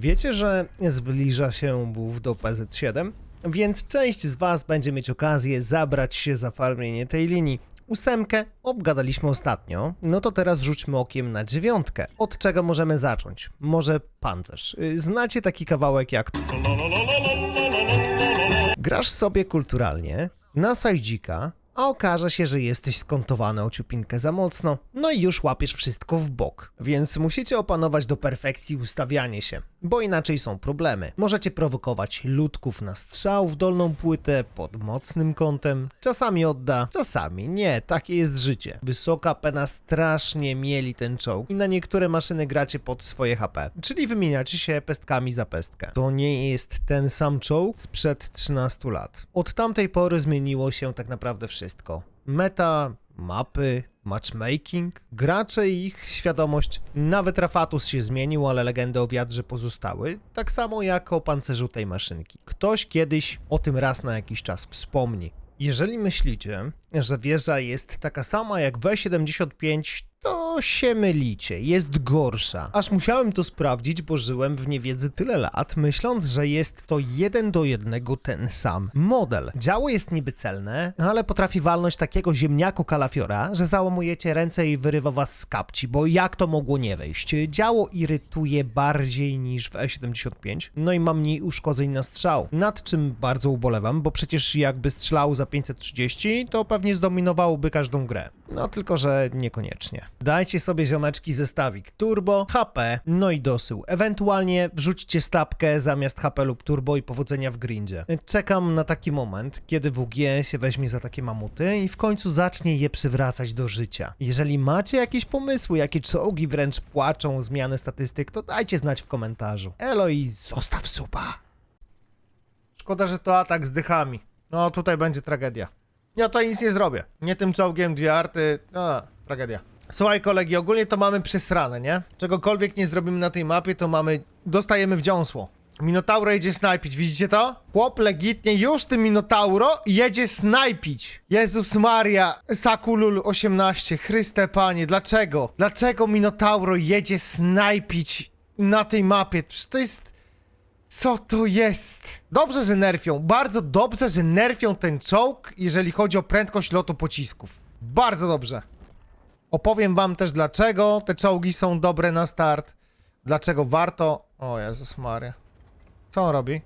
Wiecie, że zbliża się buff do PZ7? Więc część z Was będzie mieć okazję zabrać się za farmienie tej linii. Ósemkę obgadaliśmy ostatnio, no to teraz rzućmy okiem na dziewiątkę. Od czego możemy zacząć? Może pancerz. Y, Znacie taki kawałek jak Grasz sobie kulturalnie, na sajdzika, a okaże się, że jesteś skontowany o ciupinkę za mocno, no i już łapiesz wszystko w bok. Więc musicie opanować do perfekcji ustawianie się, bo inaczej są problemy. Możecie prowokować ludków na strzał w dolną płytę pod mocnym kątem. Czasami odda, czasami nie, takie jest życie. Wysoka pena strasznie mieli ten czołg i na niektóre maszyny gracie pod swoje HP, czyli wymieniacie się pestkami za pestkę. To nie jest ten sam czołg sprzed 13 lat. Od tamtej pory zmieniło się tak naprawdę wszystko. Meta, mapy, matchmaking, gracze i ich świadomość. Nawet Rafatus się zmienił, ale legendy o wiadrze pozostały, tak samo jak o pancerzu tej maszynki. Ktoś kiedyś o tym raz na jakiś czas wspomni. Jeżeli myślicie, że wieża jest taka sama jak W75, to się mylicie, jest gorsza. Aż musiałem to sprawdzić, bo żyłem w niewiedzy tyle lat, myśląc, że jest to jeden do jednego ten sam model. Działo jest niby celne, ale potrafi walnąć takiego ziemniako kalafiora, że załamujecie ręce i wyrywa was z kapci, bo jak to mogło nie wejść? Działo irytuje bardziej niż w E75, no i ma mniej uszkodzeń na strzał, nad czym bardzo ubolewam, bo przecież jakby strzelał za 530, to pewnie zdominowałoby każdą grę. No tylko, że niekoniecznie. Dajcie sobie ziomeczki zestawik turbo, HP, no i dosył. Ewentualnie wrzućcie stapkę zamiast HP lub turbo i powodzenia w grindzie. Czekam na taki moment, kiedy WG się weźmie za takie mamuty i w końcu zacznie je przywracać do życia. Jeżeli macie jakieś pomysły, jakie czołgi wręcz płaczą o zmiany statystyk, to dajcie znać w komentarzu. Elo i zostaw suba. Szkoda, że to atak z dychami. No tutaj będzie tragedia. Ja to nic nie zrobię. Nie tym czołgiem, dwie arty. No, tragedia. Słuchaj kolegi, ogólnie to mamy przesrane, nie? Czegokolwiek nie zrobimy na tej mapie, to mamy... Dostajemy w dziąsło. Minotauro jedzie snajpić, widzicie to? Chłop legitnie już tym Minotauro jedzie snajpić. Jezus Maria, Sakulul 18, Chryste Panie, dlaczego? Dlaczego Minotauro jedzie snajpić na tej mapie? Przecież to jest... Co to jest? Dobrze, że nerfią. Bardzo dobrze, że nerfią ten czołg, jeżeli chodzi o prędkość lotu pocisków. Bardzo dobrze. Opowiem wam też, dlaczego te czołgi są dobre na start. Dlaczego warto... O Jezus Maria. Co on robi?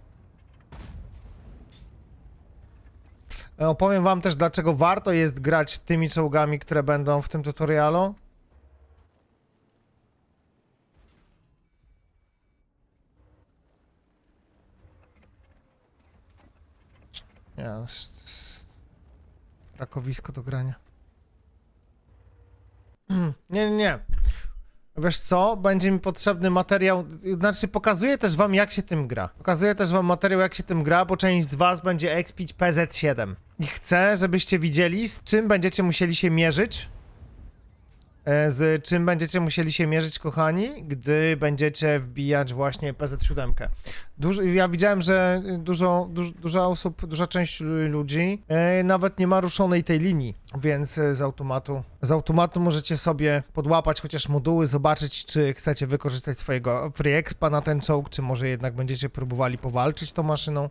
E, Opowiem wam też, dlaczego warto jest grać tymi czołgami, które będą w tym tutorialu. Ja, rakowisko do grania. Nie, nie, nie. Wiesz co? Będzie mi potrzebny materiał. Znaczy, pokazuję też wam, jak się tym gra. Pokazuję też wam materiał, jak się tym gra, bo część z was będzie expić PZ7. I chcę, żebyście widzieli, z czym będziecie musieli się mierzyć. E, Z czym będziecie musieli się mierzyć, kochani, gdy będziecie wbijać właśnie PZ7. Dużo, ja widziałem, że dużo, duż, duża osób, duża część ludzi e, nawet nie ma ruszonej tej linii, więc e, z automatu, z automatu możecie sobie podłapać chociaż moduły, zobaczyć, czy chcecie wykorzystać swojego free expa na ten czołg, czy może jednak będziecie próbowali powalczyć tą maszyną.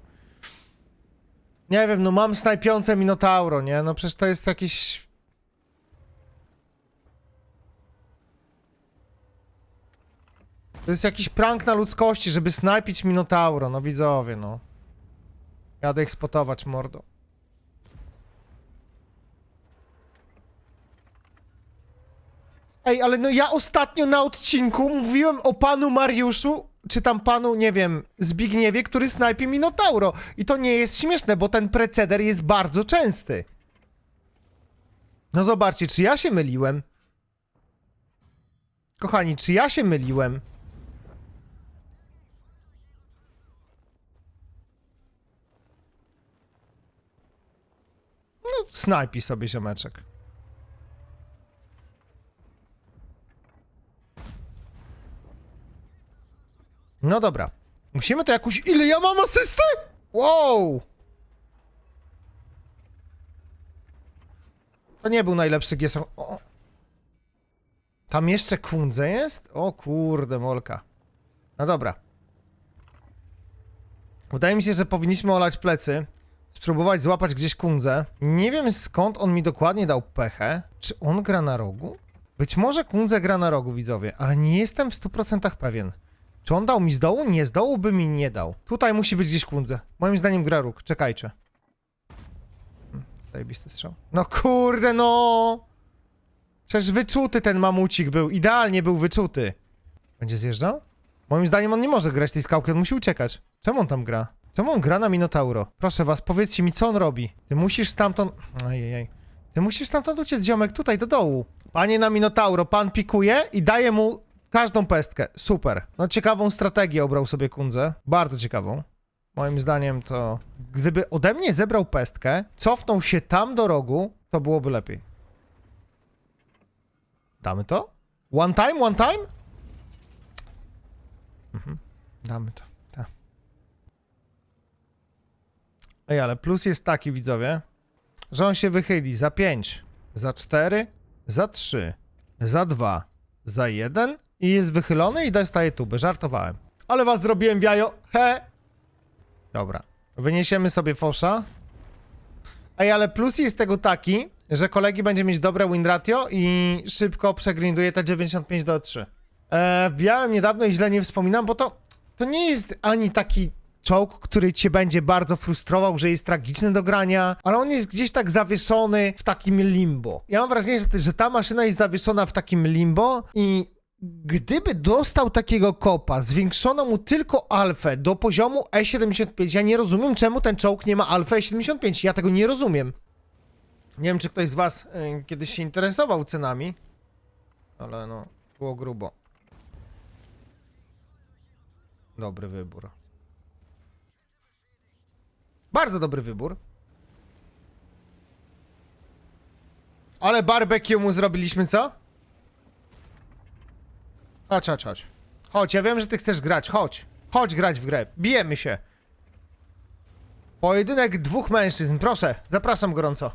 Nie wiem, no mam snajpiące Minotauro, nie? No przecież to jest jakiś... To jest jakiś prank na ludzkości, żeby snajpić Minotauro, no widzowie, no. Jadę ich spotować, mordo. Ej, ale no ja ostatnio na odcinku mówiłem o panu Mariuszu, czy tam panu, nie wiem, Zbigniewie, który snajpi Minotauro. I to nie jest śmieszne, bo ten preceder jest bardzo częsty. No zobaczcie, czy ja się myliłem? Kochani, czy ja się myliłem? Snajpi sobie ziomeczek. No dobra. Musimy to jakoś... Ile ja mam asysty? Wow! To nie był najlepszy giesor... O. Tam jeszcze kundze jest? O kurde, molka. No dobra. Wydaje mi się, że powinniśmy olać plecy. Spróbować złapać gdzieś kundzę. Nie wiem skąd on mi dokładnie dał pechę. Czy on gra na rogu? Być może kundze gra na rogu, widzowie, ale nie jestem w 100% pewien. Czy on dał mi z dołu? Nie, z dołu by mi nie dał. Tutaj musi być gdzieś kundze. Moim zdaniem gra róg. Czekajcie. Hmm, Zajebisty strzał. No kurde, no! Przecież wyczuty ten mamucik był. Idealnie był wyczuty. Będzie zjeżdżał? Moim zdaniem on nie może grać tej skałki, on musi uciekać. Czemu on tam gra? Czemu on gra na Minotauro? Proszę was, powiedzcie mi, co on robi. Ty musisz stamtąd... Ajajaj. Ty musisz stamtąd uciec, ziomek, tutaj, do dołu. Panie na Minotauro, pan pikuje i daje mu każdą pestkę. Super. No ciekawą strategię obrał sobie Kundze. Bardzo ciekawą. Moim zdaniem to... Gdyby ode mnie zebrał pestkę, cofnął się tam do rogu, to byłoby lepiej. Damy to? One time, one time? Mhm. Damy to. Tak. Ej, ale plus jest taki, widzowie, że on się wychyli za 5, za 4, za 3, za 2, za 1 i jest wychylony i dostaje tubę. Żartowałem. Ale was zrobiłem w jajo. He! Dobra. Wyniesiemy sobie fosza. Ej, ale plus jest tego taki, że kolegi będzie mieć dobre win ratio i szybko przegrinduje te 95 do 3. E, wbijałem niedawno i źle nie wspominam, bo to, to nie jest ani taki czołg, który cię będzie bardzo frustrował, że jest tragiczny do grania, ale on jest gdzieś tak zawieszony w takim limbo. Ja mam wrażenie, że, że ta maszyna jest zawieszona w takim limbo i gdyby dostał takiego kopa, zwiększono mu tylko alfę do poziomu E75, ja nie rozumiem, czemu ten czołg nie ma alfy E75. Ja tego nie rozumiem. Nie wiem, czy ktoś z was y, kiedyś się interesował cenami, ale no, było grubo. Dobry wybór. Bardzo dobry wybór. Ale barbecue mu zrobiliśmy, co? Chodź, chodź, chodź. Chodź, ja wiem, że ty chcesz grać, chodź. Chodź grać w grę, bijemy się. Pojedynek dwóch mężczyzn, proszę, zapraszam gorąco.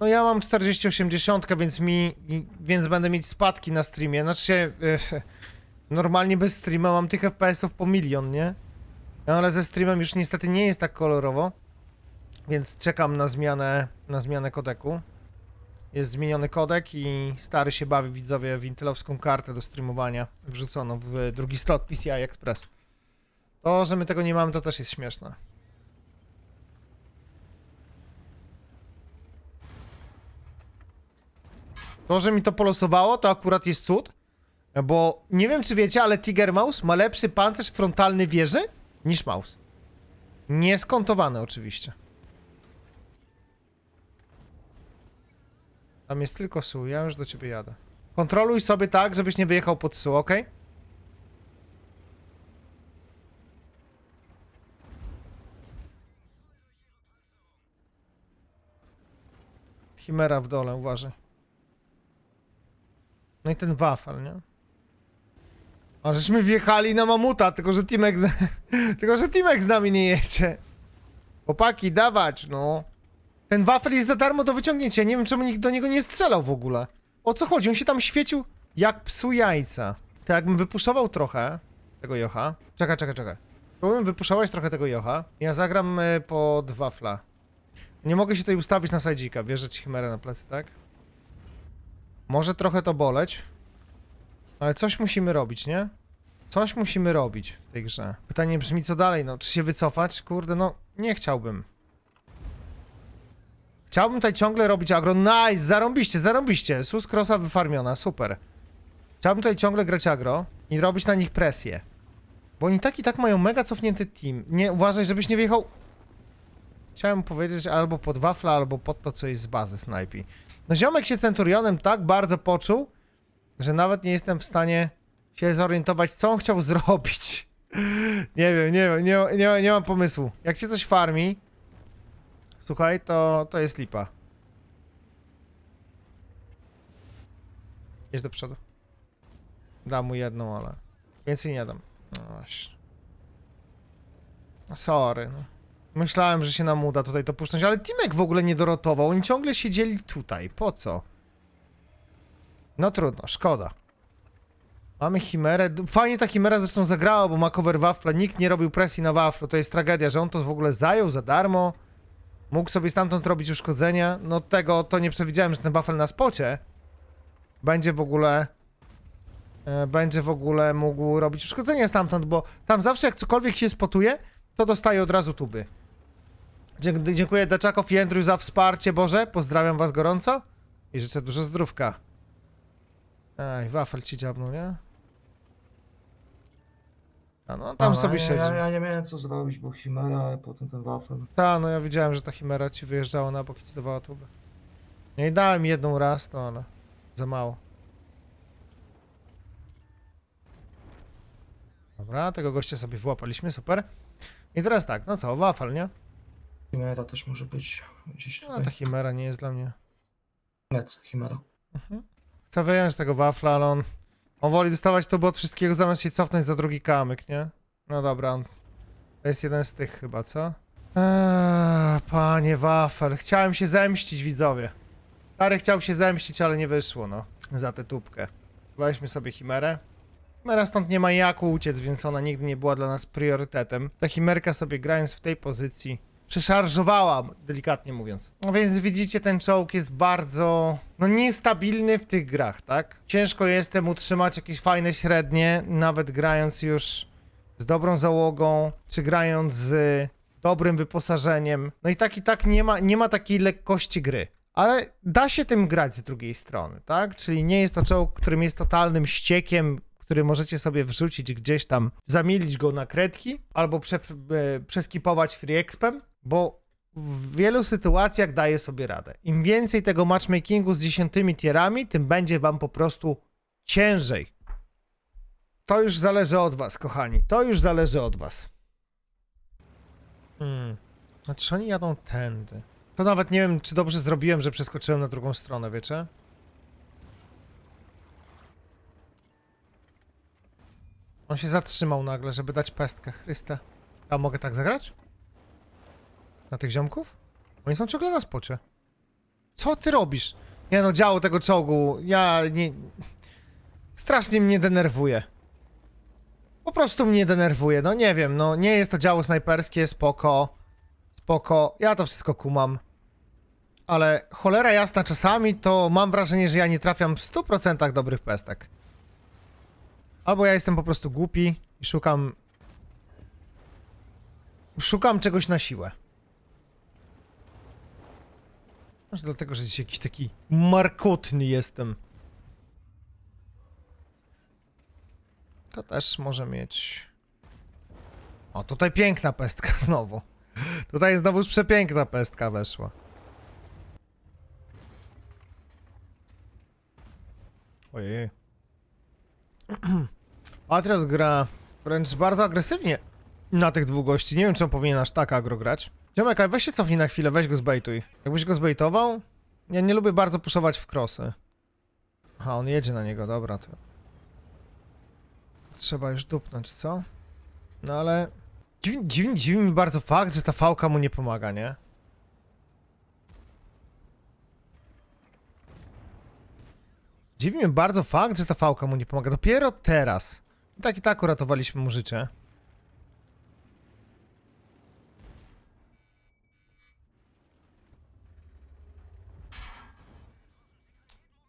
No ja mam 40-80, więc mi, więc będę mieć spadki na streamie. Znaczy się, eh, normalnie bez streama mam tych FPS-ów po milion, nie? No ale ze streamem już niestety nie jest tak kolorowo, więc czekam na zmianę, na zmianę kodeku. Jest zmieniony kodek i stary się bawi widzowie w intelowską kartę do streamowania wrzucono w drugi slot PCI Express. To, że my tego nie mamy, to też jest śmieszne. To, że mi to polosowało, to akurat jest cud, bo nie wiem czy wiecie, ale Tiger Mouse ma lepszy pancerz frontalny wieży niż Mouse. Nieskontowany oczywiście. Tam jest tylko SU, ja już do ciebie jadę. Kontroluj sobie tak, żebyś nie wyjechał pod SU, ok? Chimera w dole, uważaj. No i ten wafel, nie? A żeśmy wjechali na mamuta, tylko że Timek, tylko że Timek z nami nie jedzie. Chłopaki, dawać, no. Ten wafel jest za darmo do wyciągnięcia. Nie wiem, czemu nikt do niego nie strzelał w ogóle. O co chodzi? On się tam świecił jak psu jajca. To jakbym wypuszował trochę tego jocha. Czekaj, czekaj, czekaj. Próbuję wypuszować trochę tego jocha. Ja zagram y, pod wafla. Nie mogę się tutaj ustawić na sajdzika. Wierzę ci chimerę na plecy, tak? Może trochę to boleć. Ale coś musimy robić, nie? Coś musimy robić w tej grze. Pytanie brzmi, co dalej? No, czy się wycofać? Kurde, no, nie chciałbym. Chciałbym tutaj ciągle robić agro. Nice, zarąbiście, zarąbiście. Sus wyfarmiona, super. Chciałbym tutaj ciągle grać agro i robić na nich presję. Bo oni tak i tak mają mega cofnięty team. Nie, uważaj, żebyś nie wjechał... Chciałem powiedzieć albo pod wafla, albo pod to, co jest z bazy snajpi. No ziomek się Centurionem tak bardzo poczuł, że nawet nie jestem w stanie się zorientować, co on chciał zrobić. Nie wiem, nie wiem, nie, nie, nie mam pomysłu. Jak się coś farmi, słuchaj, to, to jest lipa. Jedź do przodu. Dam mu jedną, ale więcej nie dam. No właśnie. No Sorry, no. Myślałem, że się nam uda tutaj to puszczać, ale Timek w ogóle nie dorotował. Oni ciągle siedzieli tutaj. Po co? No trudno, szkoda. Mamy chimerę. Fajnie ta chimera zresztą zagrała, bo ma cover wafla. Nikt nie robił presji na waflu. To jest tragedia, że on to w ogóle zajął za darmo. Mógł sobie stamtąd robić uszkodzenia. No tego to nie przewidziałem, że ten wafel na spocie będzie w ogóle e, będzie w ogóle mógł robić uszkodzenia stamtąd, bo tam zawsze jak cokolwiek się spotuje, to dostaje od razu tuby. Dziękuję Daczakow i Andrew za wsparcie, Boże. Pozdrawiam was gorąco i życzę dużo zdrówka. Ej, wafel ci dziabnął, nie? A no, tam A, sobie ja, siedzi. Ja, ja nie miałem co zrobić, bo Chimera, ale potem ten wafel. Ta, no ja widziałem, że ta chimera ci wyjeżdżała na bok i ci dawała tubę. Nie dałem jedną raz, no ale za mało. Dobra, tego gościa sobie wyłapaliśmy, super. I teraz tak, no co, wafel, nie? Chimera też może być gdzieś No tutaj. ta chimera nie jest dla mnie. Lecę, Chimera. Chcę wyjąć tego wafla, ale on... On woli dostawać tuby od wszystkiego, zamiast się cofnąć za drugi kamyk, nie? No dobra, on... To jest jeden z tych chyba, co? Eee, panie wafel, chciałem się zemścić, widzowie. Stary chciał się zemścić, ale nie wyszło, no. Za tę tubkę. Weźmy sobie chimerę. Chimera stąd nie ma jak uciec, więc ona nigdy nie była dla nas priorytetem. Ta chimerka sobie grając w tej pozycji przeszarżowała, delikatnie mówiąc. No więc widzicie, ten czołg jest bardzo, no niestabilny w tych grach, tak? Ciężko jest temu utrzymać jakieś fajne średnie, nawet grając już z dobrą załogą, czy grając z dobrym wyposażeniem. No i tak i tak nie ma, nie ma takiej lekkości gry. Ale da się tym grać z drugiej strony, tak? Czyli nie jest to czołg, którym jest totalnym ściekiem, który możecie sobie wrzucić gdzieś tam, zamilić go na kredki, albo prze, e, przeskipować free expem, bo w wielu sytuacjach daje sobie radę. Im więcej tego matchmakingu z dziesiątymi tierami, tym będzie wam po prostu ciężej. To już zależy od was, kochani. To już zależy od was. Hmm. Znaczy oni jadą tędy. To nawet nie wiem, czy dobrze zrobiłem, że przeskoczyłem na drugą stronę, wiecie? On się zatrzymał nagle, żeby dać pestkę. Chryste. A mogę tak zagrać? Na tych ziomków? Oni są ciągle na spocie. Co ty robisz? Nie no, działo tego czołgu. Ja nie... Strasznie mnie denerwuje. Po prostu mnie denerwuje. No nie wiem, no nie jest to działo snajperskie, spoko. Spoko. Ja to wszystko kumam. Ale cholera jasna, czasami to mam wrażenie, że ja nie trafiam w 100% dobrych pestek. Albo ja jestem po prostu głupi i szukam. Szukam czegoś na siłę. Może dlatego, że dzisiaj jakiś taki markotny jestem. To też może mieć. O, tutaj piękna pestka znowu. Tutaj znowu przepiękna pestka weszła. Ojej. Patriot gra wręcz bardzo agresywnie na tych dwóch gości. Nie wiem, czy on powinien aż tak agro grać. Ziomek, ale weź się cofnij na chwilę, weź go zbejtuj. Jakbyś go zbejtował? Ja nie lubię bardzo puszować w krosy. Aha, on jedzie na niego, dobra, to... Trzeba już dupnąć, co? No ale... Dziwi, dziwi, dziwi mi bardzo fakt, że ta fałka mu nie pomaga, nie? Dziwi mnie bardzo fakt, że ta fałka mu nie pomaga. Dopiero teraz. I tak i tak uratowaliśmy mu życie.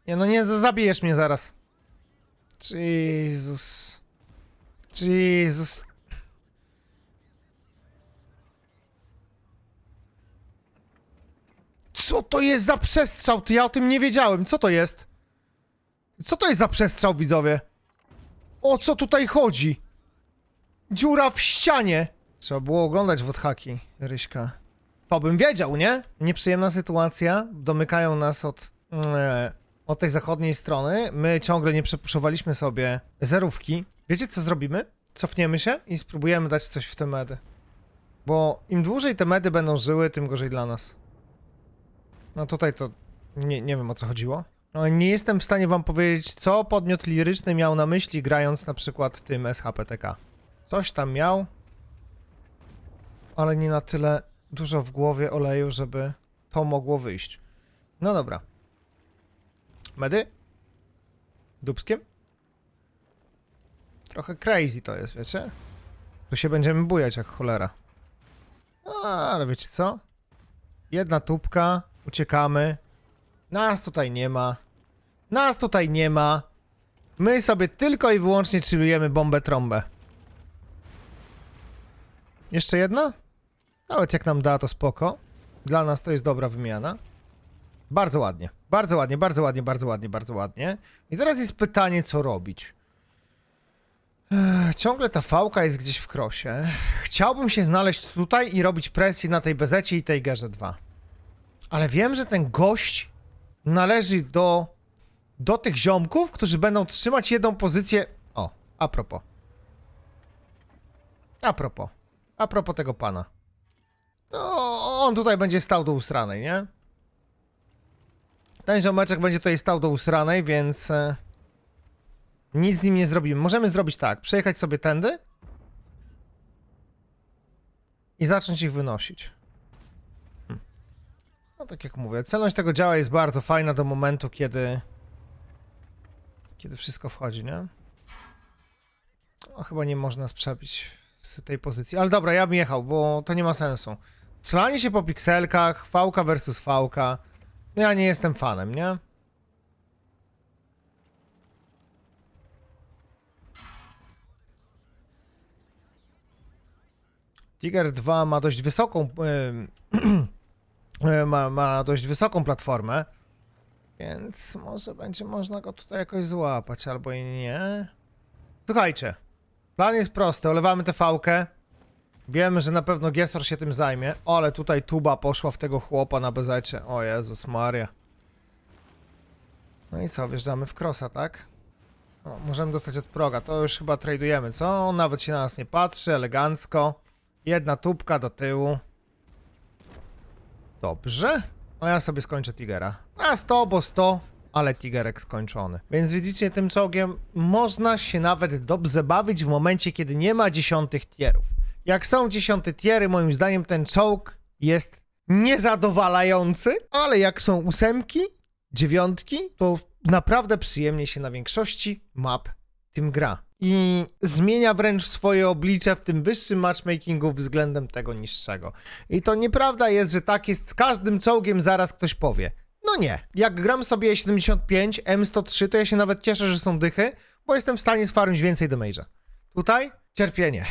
Nie no nie, zabijesz mnie zaraz. Jezus. Jezus. Co to jest za przestrzał? Ty ja o tym nie wiedziałem. Co to jest? Co to jest za przestrzał, widzowie? O co tutaj chodzi? Dziura w ścianie. Trzeba było oglądać wodhaki, Ryśka. To bym wiedział, nie? Nieprzyjemna sytuacja. Domykają nas od, e, od tej zachodniej strony. My ciągle nie przepuszowaliśmy sobie zerówki. Wiecie, co zrobimy? Cofniemy się i spróbujemy dać coś w te medy. Bo im dłużej te medy będą żyły, tym gorzej dla nas. No tutaj to nie, nie wiem o co chodziło. No, nie jestem w stanie wam powiedzieć, co podmiot liryczny miał na myśli, grając na przykład tym SHPTK. Coś tam miał, ale nie na tyle dużo w głowie oleju, żeby to mogło wyjść. No dobra. Medy? Dubskiem? Trochę crazy to jest, wiecie? Tu się będziemy bujać jak cholera. A, ale wiecie co? Jedna tubka, uciekamy. Nas tutaj nie ma. Nas tutaj nie ma. My sobie tylko i wyłącznie chillujemy bombę trąbę. Jeszcze jedna? Nawet jak nam da, to spoko. Dla nas to jest dobra wymiana. Bardzo ładnie. Bardzo ładnie, bardzo ładnie, bardzo ładnie, bardzo ładnie. I teraz jest pytanie, co robić. Ciągle ta fałka jest gdzieś w krosie. Chciałbym się znaleźć tutaj i robić presję na tej bezecie i tej gerze 2. Ale wiem, że ten gość należy do do tych ziomków, którzy będą trzymać jedną pozycję. O, a propos. A propos. A propos tego pana. No, on tutaj będzie stał do usranej, nie? Ten ziomeczek będzie tutaj stał do usranej, więc e, nic z nim nie zrobimy. Możemy zrobić tak, przejechać sobie tędy i zacząć ich wynosić. Hm. No tak jak mówię, celność tego działa jest bardzo fajna do momentu, kiedy kiedy wszystko wchodzi, nie? O, chyba nie można sprzebić z tej pozycji. Ale dobra, ja bym jechał, bo to nie ma sensu. Strzelanie się po pikselkach, fałka versus fałka. No ja nie jestem fanem, nie? Tiger 2 ma dość wysoką e, ma, ma dość wysoką platformę. Więc może będzie można go tutaj jakoś złapać, albo i nie. Słuchajcie, plan jest prosty, olewamy tę fałkę. Wiemy, że na pewno Gestor się tym zajmie. Ale tutaj tuba poszła w tego chłopa na bezecie. O Jezus Maria. No i co, wjeżdżamy w krosa, tak? O, możemy dostać od proga, to już chyba tradujemy, co? On nawet się na nas nie patrzy, elegancko. Jedna tubka do tyłu. Dobrze. No ja sobie skończę Tigera. A 100, bo 100, ale Tigerek skończony. Więc widzicie, tym czołgiem można się nawet dobrze bawić w momencie, kiedy nie ma dziesiątych tierów. Jak są dziesiąte tiery, moim zdaniem ten czołg jest niezadowalający, ale jak są ósemki, dziewiątki, to naprawdę przyjemnie się na większości map tym gra. I zmienia wręcz swoje oblicze w tym wyższym matchmakingu względem tego niższego. I to nieprawda jest, że tak jest z każdym czołgiem, zaraz ktoś powie. No nie. Jak gram sobie 75, M103, to ja się nawet cieszę, że są dychy, bo jestem w stanie sfarmić więcej damage'a. Tutaj cierpienie.